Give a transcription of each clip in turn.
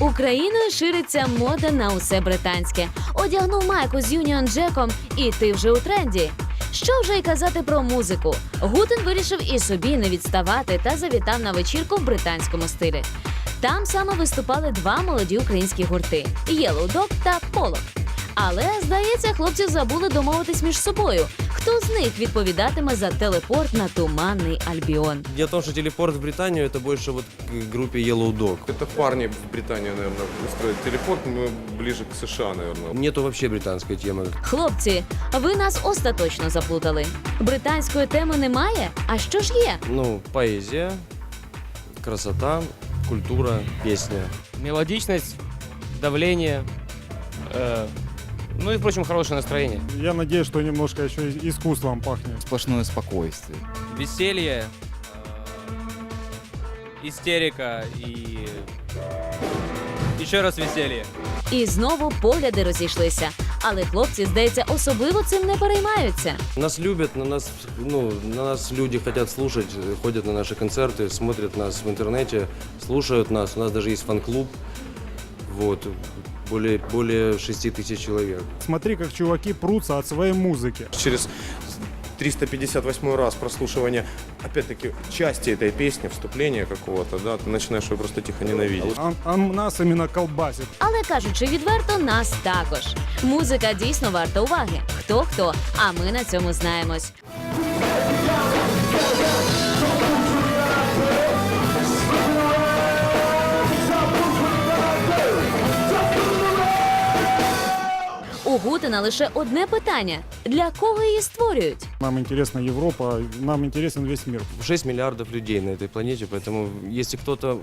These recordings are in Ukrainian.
Україною шириться мода на усе британське. Одягнув майку з Юніон Джеком, і ти вже у тренді. Що вже й казати про музику? Гутен вирішив і собі не відставати та завітав на вечірку в британському стилі. Там саме виступали два молоді українські гурти Yellow Dog та Pollock. Але, здається, хлопці забули домовитись між собою. Хто з них відповідатиме за телепорт на туманний Альбіон? Дело в том, что телепорт в Британию это больше вот к группе Yellow Dog. Это парни в Британию, наверное, устроят телепорт, мы ближе к США, наверное. Нету вообще британской темы. Хлопці, ви нас остаточно заплутали. Британської теми немає. А що ж є? Ну, поэзия, красота, культура, песня. Мелодичность, давление, э, ну и, впрочем, хорошее настроение. Я надеюсь, что немножко еще и- искусством пахнет. Сплошное спокойствие. Веселье, э, истерика и еще раз веселье. І знову погляди розійшлися. Але хлопці, здається, особливо цим не переймаються. Нас любят, на нас, ну, на нас люди хотят слушать, э, ходят на наши концерты, смотрят нас в интернете, слушают нас. У нас даже есть фан-клуб. Вот, более, более 6 тысяч человек. Смотри, как чуваки прутся от своей музыки. Через 358 раз прослушивания, опять-таки, части этой песни, вступления какого-то, да, ты начинаешь ее просто тихо ненавидеть. А, а нас именно колбасит. Але кажучи відверто, нас також. Музика дійсно варта уваги. Хто хто, а ми на цьому знаємось. У Гутина лише одне питання: для кого її створюють? Нам интересна Европа, нам интересен весь мир. 6 миллиардов людей на этой планете, поэтому если кто-то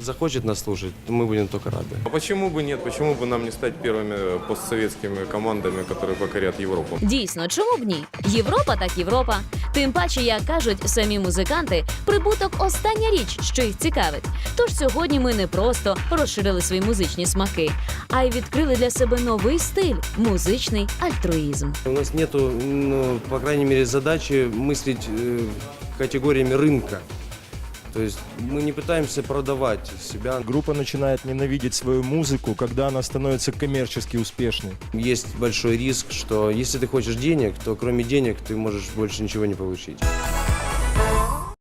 захочет нас слушать, то мы будем только рады. А почему бы нет, почему бы нам не стать первыми э, постсоветскими командами, которые покорят Европу? Дійсно, чому б ні? Європа так Європа. Тим паче, як кажуть самі музиканти, прибуток остання річ, що їх цікавить. Тож сьогодні ми не просто розширили свої музичні смаки, а й відкрили для себе новий стиль музичний альтруїзм. У нас нету, ну, по крайней мере, задачи мыслить э, категориями рынка. То есть мы не пытаемся продавать себя. Группа начинает ненавидеть свою музыку, когда она становится коммерчески успешной. Есть большой риск, что если ты хочешь денег, то кроме денег ты можешь больше ничего не получить.